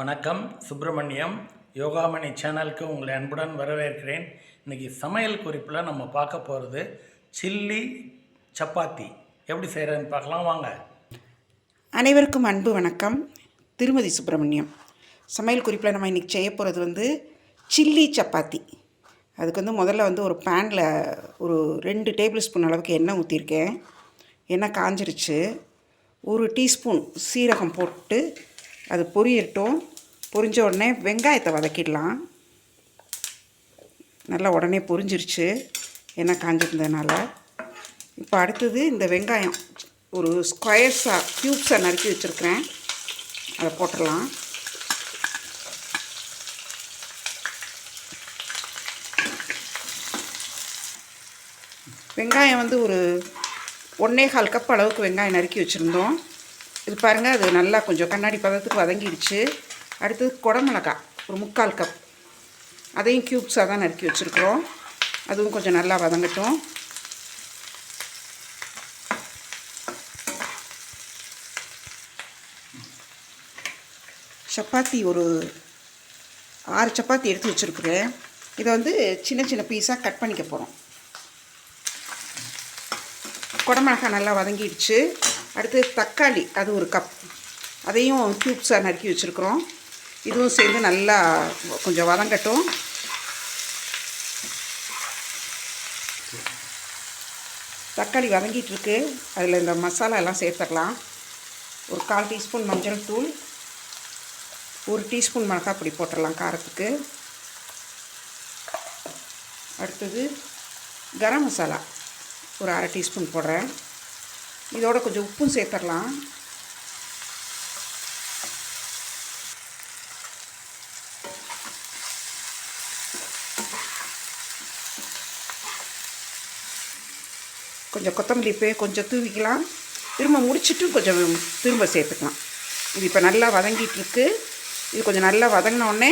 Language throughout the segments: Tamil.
வணக்கம் சுப்பிரமணியம் யோகாமணி சேனலுக்கு உங்களை அன்புடன் வரவேற்கிறேன். இன்றைக்கி சமையல் குறிப்பில் நம்ம பார்க்க போகிறது சில்லி சப்பாத்தி. எப்படி செய்கிறதுன்னு பார்க்கலாம் வாங்க. அனைவருக்கும் அன்பு வணக்கம். திருமதி சுப்பிரமணியம் சமையல் குறிப்பில் நம்ம இன்றைக்கி செய்ய போகிறது வந்து சில்லி சப்பாத்தி. அதுக்கு வந்து முதல்ல வந்து ஒரு பேனில் ஒரு ரெண்டு டேபிள் ஸ்பூன் அளவுக்கு எண்ணெய் ஊற்றிருக்கேன் எண்ணெய் காஞ்சிருச்சு. ஒரு டீஸ்பூன் சீரகம் போட்டு அது பொரியட்டும். பொரிஞ்ச உடனே வெங்காயத்தை வதக்கிடலாம். நல்லா உடனே பொரிஞ்சிருச்சு. எண்ணெய் காஞ்சிருந்ததுனால. இப்போ அடுத்தது இந்த வெங்காயம். ஒரு ஸ்கொயர்ஸாக க்யூப்ஸாக நறுக்கி வச்சுருக்கிறேன். அதை போட்டுடலாம். வெங்காயம் வந்து ஒரு ஒன்றே கால் கப் அளவுக்கு வெங்காயம் நறுக்கி வச்சுருந்தோம். இது பாருங்கள் அது நல்லா கொஞ்சம் கண்ணாடி பதத்துக்கு வதங்கிடுச்சு. அடுத்தது குடமிளகா ஒரு முக்கால் கப். அதையும் க்யூப்ஸாக தான் நறுக்கி வச்சுருக்குறோம். அதுவும் கொஞ்சம் நல்லா வதங்கட்டும். சப்பாத்தி ஒரு ஆறு சப்பாத்தி எடுத்து வச்சுருக்குறேன். இதை வந்து சின்ன சின்ன பீஸாக கட் பண்ணிக்க போகிறோம் குடமிளகா நல்லா வதங்கிடுச்சு. அடுத்து தக்காளி அது ஒரு கப் அதையும் க்யூப்ஸாக நறுக்கி வச்சுருக்குறோம். இதுவும் சேர்ந்து நல்லா கொஞ்சம் வதங்கட்டும். தக்காளி வதங்கிட்டுருக்கு. அதில் இந்த மசாலா எல்லாம் சேர்த்துடலாம். ஒரு கால் டீஸ்பூன் மஞ்சள் தூள். ஒரு டீஸ்பூன் மிளகாய் பொடி போட்டுடலாம் காரத்துக்கு. அடுத்தது கரம் மசாலா. ஒரு அரை டீஸ்பூன் போடுறேன். இதோட கொஞ்சம் உப்பும் சேர்த்துடலாம். கொஞ்சம் கொத்தமல்லி போய் கொஞ்சம் தூவிக்கலாம். திரும்ப முடிச்சுட்டு கொஞ்சம் திரும்ப சேர்த்துக்கலாம். இது இப்போ நல்லா வதங்கிட்டுருக்கு. இது கொஞ்சம் நல்லா வதங்கினோடனே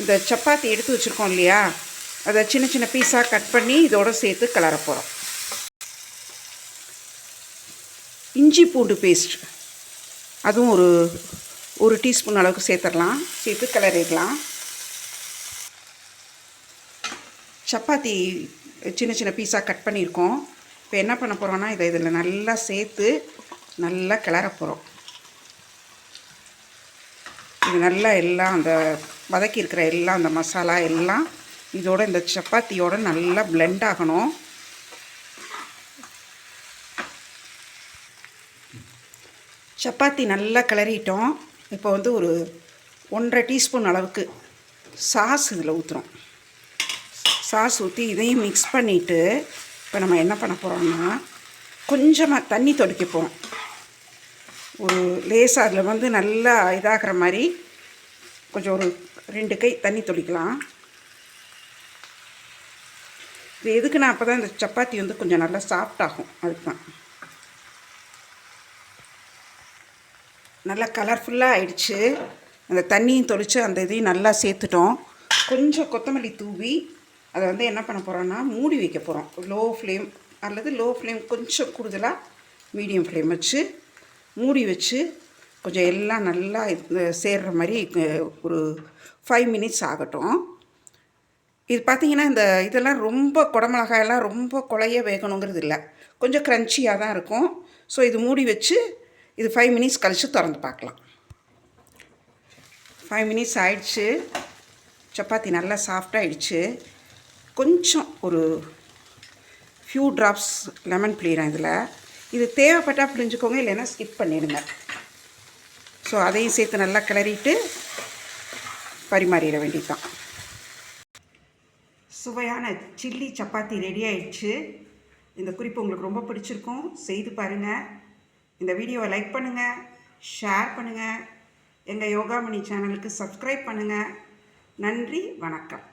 இந்த அந்த சப்பாத்தி எடுத்து வச்சுருக்கோம் இல்லையா? அதை சின்ன சின்ன பீஸாக கட் பண்ணி இதோட சேர்த்து கிளற போகிறோம் இஞ்சி பூண்டு பேஸ்ட். அதுவும் ஒரு ஒரு டீஸ்பூன் அளவுக்கு சேர்த்துடலாம். சேர்த்து கிளறிடலாம். சப்பாத்தி சின்ன சின்ன பீஸாக கட் பண்ணியிருக்கோம். இப்போ என்ன பண்ண போகிறோன்னா இதை இதில் நல்லா சேர்த்து நல்லா கிளற போகிறோம் இது நல்லா எல்லாம் அந்த வதக்கி இருக்கிற எல்லாம் அந்த மசாலா எல்லாம் இதோட இந்த சப்பாத்தியோட நல்லா பிளெண்ட் ஆகணும். சப்பாத்தி நல்லா கிளறிட்டோம். இப்போ வந்து ஒரு ஒன்றரை டீஸ்பூன் அளவுக்கு சாஸ் இதில் ஊற்றுறோம் சாஸ் ஊற்றி இதையும் மிக்ஸ் பண்ணிவிட்டு இப்போ நம்ம என்ன பண்ண போகிறோம்னா கொஞ்சமாக தண்ணி தொடிக்க போகிறோம் ஒரு லேசாக அதில் வந்து நல்லா இதாகிற மாதிரி கொஞ்சம் ஒரு ரெண்டு கை தண்ணி தொளிக்கலாம். இது எதுக்குன்னா அப்போ தான் இந்த சப்பாத்தி வந்து கொஞ்சம் நல்லா சாஃப்ட் ஆகும். அதுக்கு தான் நல்லா கலர்ஃபுல்லாக ஆயிடுச்சு. அந்த தண்ணியும் தொளித்து அந்த இதையும் நல்லா சேர்த்துட்டோம். கொஞ்சம் கொத்தமல்லி தூவி அதை வந்து என்ன பண்ண போகிறோன்னா மூடி வைக்க போகிறோம் லோ ஃப்ளேம் அல்லது லோ ஃப்ளேம் கொஞ்சம் கூடுதலாக மீடியம் ஃப்ளேம் வச்சு மூடி வச்சு கொஞ்சம் எல்லாம் நல்லா சேர்கிற மாதிரி ஒரு ஃபைவ் மினிட்ஸ் ஆகட்டும். இது பார்த்திங்கன்னா இந்த இதெல்லாம் ரொம்ப குடமிளகாயெல்லாம் ரொம்ப குழைய வேகணுங்கிறது இல்லை. கொஞ்சம் க்ரன்ச்சியாக தான் இருக்கும். ஸோ இது மூடி வச்சு இது ஃபைவ் மினிட்ஸ் கழித்து திறந்து பார்க்கலாம். ஃபைவ் மினிட்ஸ் ஆயிடுச்சு. சப்பாத்தி நல்லா சாஃப்டாகிடுச்சு கொஞ்சம் ஒரு ஃபியூ ட்ராப்ஸ் லெமன் பிளிறேன் இதில். இது தேவைப்பட்டால் பிழிஞ்சுக்கோங்க இல்லைன்னா ஸ்கிப் பண்ணிடுங்க. ஸோ அதையும் சேர்த்து நல்லா கிளறிட்டு பரிமாறிட வேண்டியதுதான். சுவையான சில்லி சப்பாத்தி ரெடி ஆயிடுச்சு. இந்த குறிப்பு உங்களுக்கு ரொம்ப பிடிச்சிருக்கும். செய்து பாருங்கள் இந்த வீடியோவை லைக் பண்ணுங்கள் ஷேர் பண்ணுங்கள் எங்கள் யோகாமணி சேனலுக்கு சப்ஸ்கிரைப் பண்ணுங்கள் நன்றி வணக்கம்.